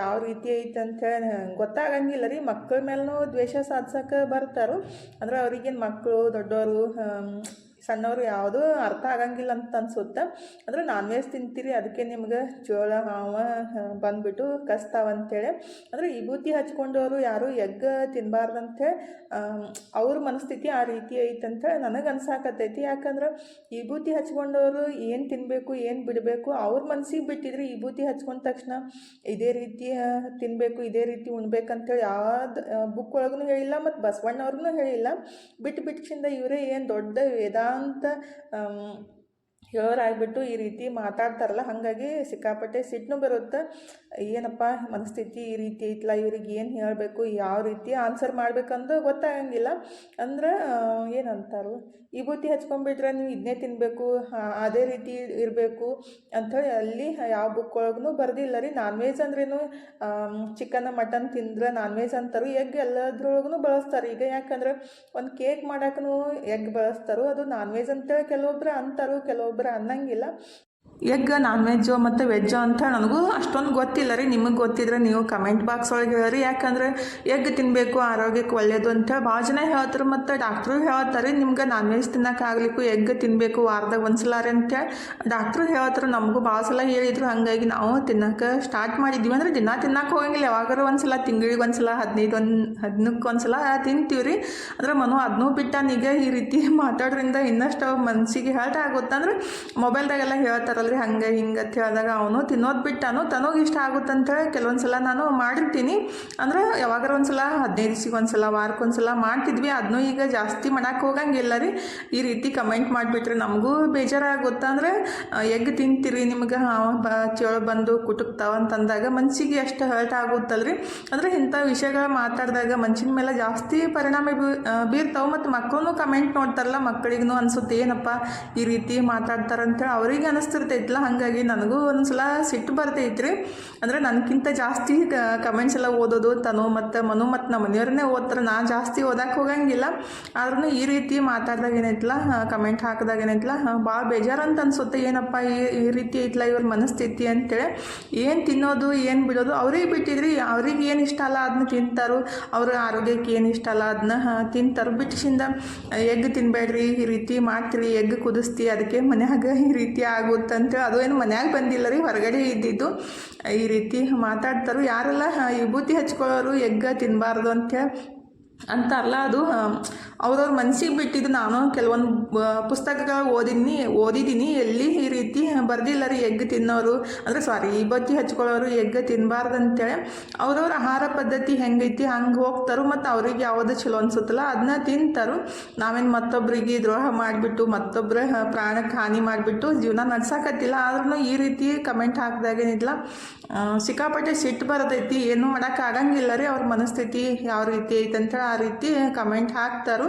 ಯಾವ ರೀತಿ ಐತೆ ಅಂಥೇಳಿ ಗೊತ್ತಾಗಂಗಿಲ್ಲ ರೀ. ಮಕ್ಕಳ ಮೇಲೂ ದ್ವೇಷ ಸಾಧಿಸೋಕೆ ಬರ್ತಾರೋ. ಅಂದ್ರೆ ಅವ್ರಿಗೇನು ಮಕ್ಕಳು ದೊಡ್ಡವರು ಸಣ್ಣವರು ಯಾವುದೂ ಅರ್ಥ ಆಗಂಗಿಲ್ಲ ಅಂತ ಅನ್ಸುತ್ತೆ ಅಂದ್ರೆ ನಾನ್ ವೆಜ್ ತಿಂತೀರಿ, ಅದಕ್ಕೆ ನಿಮ್ಗೆ ಜೋಳ ಹಾವ ಬಂದ್ಬಿಟ್ಟು ಕಸ್ತಾವ ಅಂತೇಳಿ ಅಂದರೆ ವಿಭೂತಿ ಹಚ್ಕೊಂಡವರು ಯಾರು ಎಗ್ ತಿನ್ಬಾರ್ದಂತೆ ಅವ್ರ ಮನಸ್ಥಿತಿ ಆ ರೀತಿ ಐತಂತ ನನಗೆ ಅನ್ಸಾಕತ್ತೈತಿ ಯಾಕಂದ್ರೆ ವಿಭೂತಿ ಹಚ್ಕೊಂಡವರು ಏನು ತಿನ್ನಬೇಕು ಏನು ಬಿಡಬೇಕು, ಅವ್ರ ಮನಸ್ಸಿಗೆ ಬಿಟ್ಟಿದ್ರೆ ವಿಭೂತಿ ಹಚ್ಕೊಂಡ ತಕ್ಷಣ ಇದೇ ರೀತಿ ತಿನ್ನಬೇಕು ಇದೇ ರೀತಿ ಉಣ್ಬೇಕಂತೇಳಿ ಯಾವ್ದು ಬುಕ್ ಒಳಗೂ ಹೇಳಿಲ್ಲ, ಮತ್ತು ಬಸವಣ್ಣವ್ರಿಗೂ ಹೇಳಿಲ್ಲ. ಬಿಟ್ಟು ಬಿಟ್ಟಿಂದ ಇವರೇ ಏನು ದೊಡ್ಡ ವೇದಾಂತ ಆಮ್, ಹೇಳೋರಾಗ್ಬಿಟ್ಟು ಈ ರೀತಿ ಮಾತಾಡ್ತಾರಲ್ಲ ಹಾಗಾಗಿ ಸಿಕ್ಕಾಪಟ್ಟೆ ಸಿಟ್ಟನು ಬರುತ್ತೆ. ಏನಪ್ಪ ಮನಸ್ಥಿತಿ ಈ ರೀತಿ ಐತಲ್ಲ ಇವ್ರಿಗೆ ಏನು ಹೇಳಬೇಕು ಯಾವ ರೀತಿ ಆನ್ಸರ್ ಮಾಡ್ಬೇಕಂದು ಗೊತ್ತಾಗಂಗಿಲ್ಲ. ಅಂದ್ರೆ ಏನಂತಾರು ವಿಭೂತಿ ಹಚ್ಕೊಂಡ್ಬಿಟ್ರೆ ನೀವು ಇದನ್ನೇ ತಿನ್ನಬೇಕು ಅದೇ ರೀತಿ ಇರಬೇಕು ಅಂಥೇಳಿ ಅಲ್ಲಿ ಯಾವ ಬುಕ್ ಒಳಗೂ ಬರೆದಿಲ್ಲ ರೀ. ನಾನ್ ವೆಜ್ ಅಂದ್ರೇನು ಚಿಕನ್ ಮಟನ್ ತಿಂದ್ರೆ ನಾನ್ ವೆಜ್ ಅಂತಾರೆ ಎಗ್ ಎಲ್ಲದ್ರೊಳಗೂ ಬಳಸ್ತಾರೆ. ಈಗ ಯಾಕಂದ್ರೆ ಒಂದು ಕೇಕ್ ಮಾಡೋಕ್ಕೂ ಎಗ್ ಬಳಸ್ತಾರೋ, ಅದು ನಾನ್ ವೆಜ್ ಅಂತೇಳಿ ಕೆಲವೊಬ್ರು ಅಂತಾರೋ, ಕೆಲವೊಬ್ರು ಅನ್ನಂಗಿಲ್ಲ. ಎಗ್ ನಾನ್ ವೆಜ್ಜು ಮತ್ತು ವೆಜ್ಜು ಅಂತ ನನಗೂ ಅಷ್ಟೊಂದು ಗೊತ್ತಿಲ್ಲ ರೀ. ನಿಮಗೆ ಗೊತ್ತಿದ್ರೆ ನೀವು ಕಮೆಂಟ್ ಬಾಕ್ಸ್ ಒಳಗೆ ಹೇಳ್ರಿ ಯಾಕಂದ್ರೆ ಎಗ್ ತಿನ್ನಬೇಕು ಆರೋಗ್ಯಕ್ಕೆ ಒಳ್ಳೆಯದು ಅಂತ ಭಾಳ ಜನ ಹೇಳ್ತಾರೆ ಮತ್ತು ಡಾಕ್ಟ್ರು ಹೇಳ್ತಾರೆ, ನಿಮ್ಗೆ ನಾನ್ ವೆಜ್ ತಿನ್ನೋಕ್ಕಾಗಲಿಕ್ಕು ಎಗ್ ತಿನ್ನಬೇಕು ವಾರದಾಗ ಒಂದ್ಸಲ ರೀ ಅಂತೇಳಿ ಡಾಕ್ಟ್ರು ಹೇಳ್ತಾರೆ. ನಮಗೂ ಭಾಳ ಸಲ ಹೇಳಿದ್ರು. ಹಾಗಾಗಿ ನಾವು ತಿನ್ನೋಕೆ ಸ್ಟಾರ್ಟ್ ಮಾಡಿದ್ವಿ. ಅಂದ್ರೆ ದಿನ ತಿನ್ನೋಕೆ ಹೋಗಂಗಿಲ್ಲ. ಯಾವಾಗಾರ ಒಂದ್ಸಲ, ತಿಂಗಳಿಗೆ ಒಂದ್ಸಲ, ಹದಿನೈದು ಒಂದು, ಹದಿನಕ್ಕೆ ಒಂದ್ಸಲ ತಿಂತೀವಿ ರೀ. ಅಂದ್ರೆ ಮನು ಬಿಟ್ಟ ಬಿಟ್ಟಾನೀಗ ಈ ರೀತಿ ಮಾತಾಡೋದ್ರಿಂದ ಇನ್ನಷ್ಟು ಮನಸ್ಸಿಗೆ ಹೇಳ್ತಾ ಆಗುತ್ತಂದ್ರೆ ಮೊಬೈಲ್ದಾಗೆಲ್ಲ ಮೊಬೈಲ್ದಾಗೆಲ್ಲ ಹೇಳ್ತಾರಲ್ರಿ ಹಂಗೆ ಹಿಂಗೆ ಅಂತ ಹೇಳಿದಾಗ ಅವನು ತಿನ್ನೋದು ಬಿಟ್ಟಾನು ತನಗೆ ಇಷ್ಟ ಆಗುತ್ತೆ ಅಂತೇಳಿ ಕೆಲವೊಂದು ಸಲ ನಾನು ಮಾಡಿರ್ತೀನಿ. ಅಂದ್ರೆ ಯಾವಾಗಾರ ಒಂದ್ಸಲ, ಹದಿನೈದು ದಿವಸಿಗೆ ಒಂದು ಸಲ ವಾರಕ್ಕೆ ಒಂದ್ಸಲ ಮಾಡ್ತಿದ್ವಿ. ಅದನ್ನೂ ಈಗ ಜಾಸ್ತಿ ಮಾಡಕ್ಕೆ ಹೋಗಂಗಿಲ್ಲ ರೀ. ಈ ರೀತಿ ಕಮೆಂಟ್ ಮಾಡಿಬಿಟ್ರೆ ನಮಗೂ ಬೇಜಾರಾಗುತ್ತೆ. ಅಂದರೆ ಎಗ್ ತಿಂತೀರಿ ನಿಮ್ಗೆ ಚೇಳು ಬಂದು ಕುಟುಕ್ತಾವ ಅಂತಂದಾಗ ಮನಸ್ಸಿಗೆ ಎಷ್ಟು ಹರ್ಟ್ ಆಗುತ್ತಲ್ರಿ. ಅಂದರೆ ಇಂಥ ವಿಷಯಗಳು ಮಾತಾಡಿದಾಗ ಮನ್ಸಿನ ಮೇಲೆ ಜಾಸ್ತಿ ಪರಿಣಾಮ ಬೀರ್ತಾವೆ. ಮತ್ತು ಮಕ್ಕಳು ಕಮೆಂಟ್ ನೋಡ್ತಾರಲ್ಲ ಮಕ್ಕಳಿಗೂ ಅನ್ಸುತ್ತೆ, ಏನಪ್ಪ ಈ ರೀತಿ ಮಾತಾಡ್ತಾರಂತೇಳಿ ಅವರಿಗೆ ಅನಿಸ್ತಿರ್ತೈತಿ. ಅನಿಸ್ತೈತಲ್ಲ ಹಾಗಾಗಿ ನನಗೂ ಒಂದ್ಸಲ ಸಿಟ್ಟು ಬರ್ತೈತ್ರಿ ಅಂದರೆ ನನಗಿಂತ ಜಾಸ್ತಿ ಕಮೆಂಟ್ಸ್ ಎಲ್ಲ ಓದೋದು, ತನು ಮತ್ತು ಮನು ಮತ್ತು ನಮ್ಮ ಮನೆಯವ್ರನ್ನೇ ಓದ್ತಾರೆ. ನಾನು ಜಾಸ್ತಿ ಓದಕ್ಕೆ ಹೋಗಂಗಿಲ್ಲ. ಆದ್ರೂ ಈ ರೀತಿ ಮಾತಾಡ್ದಾಗ ಏನೈತಲ್ಲ ಕಮೆಂಟ್ ಹಾಕಿದಾಗ ಏನೈತಲ್ಲ ಭಾಳ ಬೇಜಾರು ಬೇಜಾರಂತ ಅನ್ಸುತ್ತೆ. ಏನಪ್ಪ ಈ ಈ ರೀತಿ ಐತಲ್ಲ ಇವ್ರ ಮನಸ್ಥಿತಿ ಅಂತೇಳಿ. ಏನು ತಿನ್ನೋದು, ಏನು ಬಿಡೋದು, ಅವ್ರಿಗೆ ಬಿಟ್ಟಿದ್ರಿ. ಅವ್ರಿಗೆ ಏನು ಇಷ್ಟ ಅಲ್ಲ ಅದನ್ನ ತಿಂತಾರೋ. ಅವ್ರ ಆರೋಗ್ಯಕ್ಕೆ ಏನು ಇಷ್ಟ ಅಲ್ಲ ಅದನ್ನ ತಿಂತಾರೆ. ಬಿಟ್ಟಿಸಿಂದ ಎಗ್ ತಿನ್ನಬೇಡ್ರಿ ಈ ರೀತಿ ಮಾಡ್ತೀರಿ, ಎಗ್ ಕುದಿಸ್ತಿ ಅದಕ್ಕೆ ಮನ್ಯಾಗ ಈ ರೀತಿ ಆಗುತ್ತಂತ ಅದು ಏನು ಮನ್ಯಾಗ ಬಂದಿಲ್ಲ ರೀ, ಹೊರಗಡೆ ಇದ್ದಿದ್ದು. ಈ ರೀತಿ ಮಾತಾಡ್ತಾರೆ. ಯಾರೆಲ್ಲ ವಿಭೂತಿ ಹಚ್ಕೊಳ್ಳೋರು ಎಗ್ಗ ತಿನ್ನಬಾರ್ದು ಅಂತೇಳಿ ಅಂತಾರಲ್ಲ, ಅದು ಅವ್ರವ್ರ ಮನ್ಸಿಗೆ ಬಿಟ್ಟಿದ್ದು ನಾನು. ಕೆಲವೊಂದು ಪುಸ್ತಕಗಳು ಓದಿದ್ನಿ. ಓದಿದ್ದೀನಿ ಎಲ್ಲಿ ಈ ರೀತಿ ಬರ್ದಿಲ್ಲ ರೀ ಎಗ್ ತಿನ್ನೋರು. ಅಂದರೆ ಸಾರಿ ಈ ಬತ್ತಿ ಹಚ್ಕೊಳ್ಳೋರು ಎಗ್ ತಿನ್ನಬಾರ್ದು ಅಂತೇಳಿ ಅವ್ರವ್ರ ಆಹಾರ ಪದ್ಧತಿ ಹೆಂಗೈತಿ, ಹಂಗೆ ಹೋಗ್ತಾರೋ ಮತ್ತು ಅವ್ರಿಗೆ ಯಾವುದು ಚಲೋ ಅನ್ಸುತ್ತಲ್ಲ ಅದನ್ನ ತಿಂತಾರೋ. ನಾವೇನು ಮತ್ತೊಬ್ಬರಿಗೆ ದ್ರೋಹ ಮಾಡಿಬಿಟ್ಟು ಮತ್ತೊಬ್ಬರ ಪ್ರಾಣಕ್ಕೆ ಹಾನಿ ಮಾಡಿಬಿಟ್ಟು ಜೀವನ ನಡ್ಸಕತ್ತಿಲ್ಲ. ಆದ್ರೂ ಈ ರೀತಿ ಕಮೆಂಟ್ ಹಾಕಿದಾಗೇನಿಲ್ಲ ಸಿಕ್ಕಾಪಟ್ಟೆ ಸಿಟ್ಟು ಬರ್ತೈತಿ. ಏನೂ ಮಾಡೋಕ್ಕಾಗಂಗಿಲ್ಲ ರೀ ಅವ್ರ ಮನಸ್ಥಿತಿ. ಯಾವ ರೀತಿ ಐತೆ ಅಂತೇಳಿ ಆ ರೀತಿ ಕಮೆಂಟ್ ಹಾಕ್ತಾರೋ.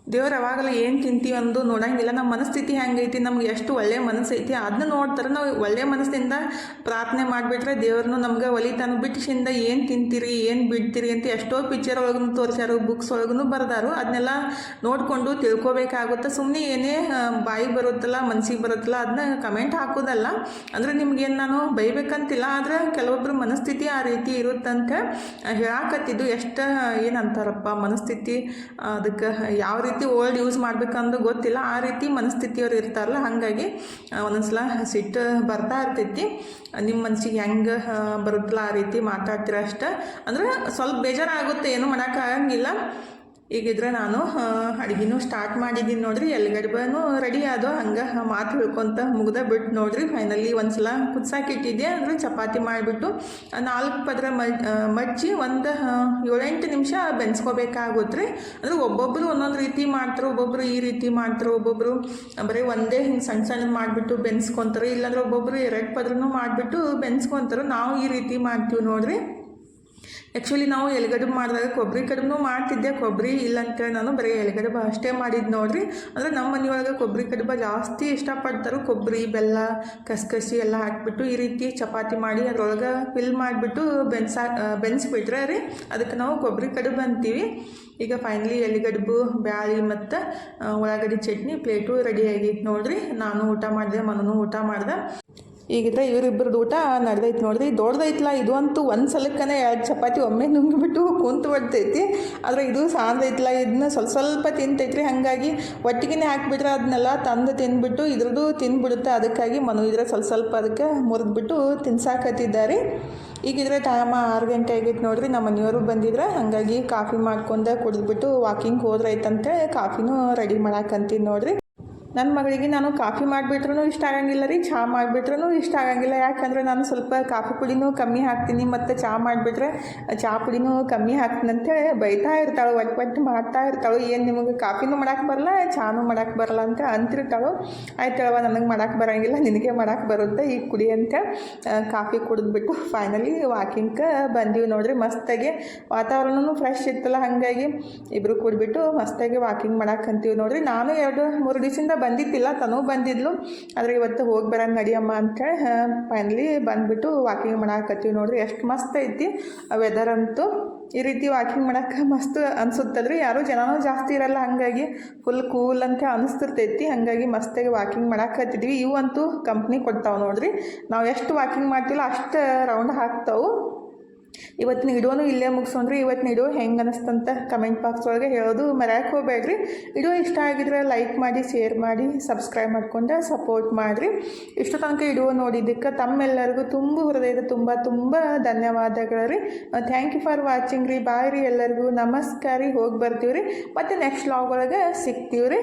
ದೇವ್ರು ಯಾವಾಗಲೂ ಏನು ತಿಂತೀವಿ ಅಂದು ನೋಡಂಗಿಲ್ಲ. ನಮ್ಮ ಮನಸ್ಥಿತಿ ಹೆಂಗೈತಿ, ನಮ್ಗೆ ಎಷ್ಟು ಒಳ್ಳೆಯ ಮನಸ್ಸೈತಿ ಅದನ್ನ ನೋಡ್ತಾರೆ ನಾವು ಒಳ್ಳೆಯ ಮನಸ್ಸಿಂದ ಪ್ರಾರ್ಥನೆ ಮಾಡಿಬಿಟ್ರೆ ದೇವ್ರನ್ನು ನಮ್ಗೆ ಒಲಿತಾನು. ಬಿಟ್ಟಿಸಿಂದ ಏನು ತಿಂತೀರಿ, ಏನು ಬಿಡ್ತೀರಿ ಅಂತ ಎಷ್ಟೋ ಪಿಕ್ಚರ್ ಒಳಗೂ ತೋರಿಸ್ಯಾರು ಬುಕ್ಸ್ ಒಳಗೂ ಬರ್ದಾರು. ಅದನ್ನೆಲ್ಲ ನೋಡಿಕೊಂಡು ತಿಳ್ಕೊಬೇಕಾಗುತ್ತೆ. ಸುಮ್ಮನೆ ಏನೇ ಬಾಯಿಗೆ ಬರುತ್ತಲ್ಲ, ಮನ್ಸಿಗೆ ಬರುತ್ತಲ್ಲ ಅದನ್ನ ಕಮೆಂಟ್ ಹಾಕೋದಲ್ಲ. ಅಂದರೆ ನಿಮ್ಗೇನು ನಾನು ಬೈಬೇಕಂತಿಲ್ಲ, ಆದರೆ ಕೆಲವೊಬ್ಬರು ಮನಸ್ಥಿತಿ ಆ ರೀತಿ ಇರುತ್ತಂತ ಹೇಳಾಕತ್ತಿದ್ದು. ಎಷ್ಟು ಏನಂತಾರಪ್ಪ ಮನಸ್ಥಿತಿ, ಅದಕ್ಕೆ, ಯಾವ ರೀತಿ ಓಲ್ಡ್ ಯೂಸ್ ಮಾಡಬೇಕಂದು ಗೊತ್ತಿಲ್ಲ. ಆ ರೀತಿ ಮನಸ್ಥಿತಿಯವ್ರು ಇರ್ತಾರಲ್ಲ, ಹಾಗಾಗಿ ಒಂದೊಂದ್ಸಲ ಸಿಟ್ಟು ಬರ್ತಾ ಇರ್ತೈತಿ. ನಿಮ್ಮ ಮನ್ಸಿಗೆ ಹೆಂಗೆ ಬರುತ್ತಲ್ಲ ಆ ರೀತಿ ಮಾತಾಡ್ತೀರ ಅಷ್ಟೆ. ಅಂದ್ರೆ ಸ್ವಲ್ಪ ಬೇಜಾರಾಗುತ್ತೆ, ಏನು ಮಾಡೋಕ್ಕಾಗಂಗಿಲ್ಲ ಈಗಿದ್ರೆ ನಾನು ಅಡುಗೆನೂ ಸ್ಟಾರ್ಟ್ ಮಾಡಿದ್ದೀನಿ ನೋಡ್ರಿ. ಎಲ್ಗಡ್ಬನೂ ರೆಡಿ ಆದೋ ಹಂಗೆ ಮಾತು ಹೇಳ್ಕೊತ ಮುಗ್ದ ಬಿಟ್ಟು ನೋಡ್ರಿ. ಫೈನಲಿ ಒಂದ್ಸಲ ಕುದ್ಸಾಕಿಟ್ಟಿದ್ದೆ ಅಂದರೆ ಚಪಾತಿ ಮಾಡಿಬಿಟ್ಟು ನಾಲ್ಕು ಪದರ ಮಚ್ಚಿ ಒಂದು ಏಳೆಂಟು ನಿಮಿಷ ಬೆನ್ಸ್ಕೋಬೇಕಾಗುತ್ತೆ ರೀ ಅಂದರೆ ಒಬ್ಬೊಬ್ಬರು ಒಂದೊಂದು ರೀತಿ ಮಾಡ್ತಾರೆ ಒಬ್ಬೊಬ್ಬರು ಈ ರೀತಿ ಮಾಡ್ತಾರೆ ಒಬ್ಬೊಬ್ಬರು ಬರೀ ಒಂದೇ ಹಿಂಗೆ ಸಣ್ಣ ಸಣ್ಣದು ಮಾಡಿಬಿಟ್ಟು ಬೆನ್ಸ್ಕೊತಾರೆ. ಇಲ್ಲಾಂದ್ರೆ ಒಬ್ಬೊಬ್ಬರು ಎರಡು ಪದ್ರೂ ಮಾಡಿಬಿಟ್ಟು ಬೆನ್ಸ್ಕೊತಾರೆ. ನಾವು ಈ ರೀತಿ ಮಾಡ್ತೀವಿ ನೋಡ್ರಿ. ಆ್ಯಕ್ಚುಲಿ ನಾವು ಎಲ್ಗಡುಬು ಮಾಡಿದಾಗ ಕೊಬ್ಬರಿ ಕಡುಬು ಮಾಡ್ತಿದ್ದೆ. ಕೊಬ್ಬರಿ ಇಲ್ಲ ಅಂತೇಳಿ ನಾನು ಬರೀ ಎಲ್ಗಡುಬು ಅಷ್ಟೇ ಮಾಡಿದ್ದು ನೋಡಿರಿ. ಅಂದರೆ ನಮ್ಮ ಮನೆಯೊಳಗೆ ಕೊಬ್ಬರಿ ಕಡುಬು ಜಾಸ್ತಿ ಇಷ್ಟಪಡ್ತಾರೆ ಕೊಬ್ಬರಿ, ಬೆಲ್ಲ, ಕಸಕಸಿ ಎಲ್ಲ ಹಾಕಿಬಿಟ್ಟು ಈ ರೀತಿ ಚಪಾತಿ ಮಾಡಿ ಅದರೊಳಗೆ ಫಿಲ್ ಮಾಡಿಬಿಟ್ಟು ಬೆನ್ಸ ಬೆನ್ಸ್ಬಿಟ್ರೆ ರೀ, ಅದಕ್ಕೆ ನಾವು ಕೊಬ್ಬರಿ ಕಡುಬು ಅಂತೀವಿ. ಈಗ ಫೈನಲಿ ಎಲ್ಲಿಗಡುಬು ಬ್ಯಾಳಿ ಮತ್ತು ಉಳ್ಳಾಗಡ್ಡಿ ಚಟ್ನಿ ಪ್ಲೇಟು ರೆಡಿ ನೋಡಿರಿ. ನಾನು ಊಟ ಮಾಡಿದೆ ಮನೂ ಊಟ ಮಾಡ್ದೆ. ಈಗಿದ್ರೆ ಇವರಿಬ್ಬರದ್ದು ಊಟ ನಡೆದೈತೆ ನೋಡ್ರಿ. ದೊಡ್ಡದೈತಲ್ಲ ಇದು ಅಂತೂ ಒಂದು ಸಲಕ್ಕನೇ ಎರಡು ಚಪಾತಿ ಒಮ್ಮೆ ನುಂಗ್ಬಿಟ್ಟು ಕುಂತು ಬಿಡ್ತೈತಿ ಆದರೆ ಇದು ಸಾಂದೈತಲ್ಲ ಇದನ್ನ ಸ್ವಲ್ಪ ಸ್ವಲ್ಪ ತಿಂತೈತ್ರಿ. ಹಾಗಾಗಿ ಒಟ್ಟಿಗೆ ಹಾಕ್ಬಿಟ್ರೆ ಅದನ್ನೆಲ್ಲ ತಂದು ತಿಂದ್ಬಿಟ್ಟು ಇದ್ರದ್ದು ತಿಂದ್ಬಿಡುತ್ತೆ ಅದಕ್ಕಾಗಿ ಮನು ಇದ್ರೆ ಸ್ವಲ್ಪ ಸ್ವಲ್ಪ ಅದಕ್ಕೆ ಮುರಿದ್ಬಿಟ್ಟು ತಿನ್ಸಾಕತ್ತಿದ್ದಾರೆ. ಈಗಿದ್ರೆ ಟೈಮ ಆರು ಗಂಟೆ ಆಗೈತೆ ನೋಡ್ರಿ. ನಮ್ಮ ಮನೆಯವರು ಬಂದಿದ್ರೆ ಹಾಗಾಗಿ ಕಾಫಿ ಮಾಡ್ಕೊಂಡೆ ಕುಡಿದ್ಬಿಟ್ಟು ವಾಕಿಂಗ್ ಹೋದ್ರೈತಂತೆ ಕಾಫಿನೂ ರೆಡಿ ಮಾಡಾಕಂತೀನಿ ನೋಡ್ರಿ. ನನ್ನ ಮಗಳಿಗೆ ನಾನು ಕಾಫಿ ಮಾಡಿಬಿಟ್ರೂ ಇಷ್ಟ ಆಗಂಗಿಲ್ಲ ರೀ ಚಹಾ ಮಾಡಿಬಿಟ್ರೂ ಇಷ್ಟ ಆಗಂಗಿಲ್ಲ. ಯಾಕಂದರೆ ನಾನು ಸ್ವಲ್ಪ ಕಾಫಿ ಪುಡಿನೂ ಕಮ್ಮಿ ಹಾಕ್ತೀನಿ, ಮತ್ತು ಚಹಾ ಮಾಡಿಬಿಟ್ರೆ ಚಹಾ ಪುಡಿನೂ ಕಮ್ಮಿ ಹಾಕ್ತೀನಿ ಅಂತೇಳಿ ಬೈತಾ ಇರ್ತಾಳೆ ಒಟ್ಟು ಒಟ್ಟು ಮಾಡ್ತಾ ಇರ್ತಾಳು. ಏನು ನಿಮಗೆ ಕಾಫಿನೂ ಮಾಡಕ್ಕೆ ಬರಲ್ಲ ಚಹಾನೂ ಮಾಡಕ್ಕೆ ಬರಲ್ಲ ಅಂತ ಅಂತಿರ್ತಾಳು. ಆಯ್ತಳವ ನನಗೆ ಮಾಡಕ್ಕೆ ಬರೋಂಗಿಲ್ಲ, ನಿನಗೆ ಮಾಡಕ್ಕೆ ಬರುತ್ತೆ, ಈಗ ಕುಡಿ ಅಂತ ಕಾಫಿ ಕುಡಿದ್ಬಿಟ್ಟು ಫೈನಲಿ ವಾಕಿಂಗ್ಗೆ ಬಂದೀವಿ ನೋಡ್ರಿ, ಮಸ್ತಾಗಿ ವಾತಾವರಣನೂ ಫ್ರೆಶ್ ಇತ್ತಲ್ಲ, ಹಾಗಾಗಿ ಇಬ್ಬರು ಕುಡಿಬಿಟ್ಟು ಮಸ್ತಾಗಿ ವಾಕಿಂಗ್ ಮಾಡೋಕ್ಕಂತೀವಿ ನೋಡ್ರಿ. ನಾನು ಎರಡು, ಮೂರು ದಿವಸದಿಂದ ಬಂದಿದ್ದಿಲ್ಲ, ತನೂ ಬಂದಿದ್ಲು. ಆದರೆ ಇವತ್ತು ಹೋಗಿ ಬರೋಣ ನಡಿಯಮ್ಮ ಅಂತೇಳಿ ಫೈನಲಿ ಬಂದುಬಿಟ್ಟು ವಾಕಿಂಗ್ ಮಾಡಾಕತ್ತೀವಿ ನೋಡ್ರಿ. ಎಷ್ಟು ಮಸ್ತ್ ಐತಿ. ವೆದರ್ ಅಂತೂ ಈ ರೀತಿ ವಾಕಿಂಗ್ ಮಾಡೋಕ್ಕೆ ಮಸ್ತ್ ಅನಿಸುತ್ತದ್ರಿ ಯಾರೂ ಜನನೂ ಜಾಸ್ತಿ ಇರಲ್ಲ, ಹಾಗಾಗಿ ಫುಲ್ ಕೂಲ್ ಅಂತ ಅನಿಸ್ತಿರ್ತೈತಿ. ಹಾಗಾಗಿ ಮಸ್ತಾಗಿ ವಾಕಿಂಗ್ ಮಾಡಾಕತ್ತಿದ್ವಿ ಇವಂತೂ ಕಂಪ್ನಿ ಕೊಡ್ತಾವೆ ನೋಡ್ರಿ. ನಾವು ಎಷ್ಟು ವಾಕಿಂಗ್ ಮಾಡ್ತಿಲ್ಲ ಅಷ್ಟು ರೌಂಡ್ ಹಾಕ್ತಾವು. ಇವತ್ತಿನ ಇಡೋನು ಇಲ್ಲೇ ಮುಗಿಸೋಣ್ರಿ ಇವತ್ತಿನ ವಿಡಿಯೋ ಹೆಂಗೆ ಅನಿಸ್ತಂತ ಕಮೆಂಟ್ ಬಾಕ್ಸ್ ಒಳಗೆ ಹೇಳೋದು ಮರ್ಯಾಕೆ ಹೋಗ್ಬೇಡ್ರಿ. ವಿಡಿಯೋ ಇಷ್ಟ ಆಗಿದ್ರೆ ಲೈಕ್ ಮಾಡಿ ಶೇರ್ ಮಾಡಿ ಸಬ್ಸ್ಕ್ರೈಬ್ ಮಾಡ್ಕೊಂಡು ಸಪೋರ್ಟ್ ಮಾಡಿರಿ. ಇಷ್ಟು ತನಕ ವಿಡಿಯೋ ನೋಡಿದ್ದಕ್ಕೆ ತಮ್ಮೆಲ್ಲರಿಗೂ ತುಂಬ ಹೃದಯದ ತುಂಬ ತುಂಬ ಧನ್ಯವಾದಗಳು ರೀ ಥ್ಯಾಂಕ್ ಯು ಫಾರ್ ವಾಚಿಂಗ್ ರೀ. ಬಾಯ್ ರೀ ಎಲ್ಲರಿಗೂ. ನಮಸ್ಕಾರ ರೀ. ಹೋಗಿ ಬರ್ತೀವಿ ರೀ ಮತ್ತು ನೆಕ್ಸ್ಟ್ ಲಾಗ್ ಒಳಗೆ ಸಿಗ್ತೀವಿ ರೀ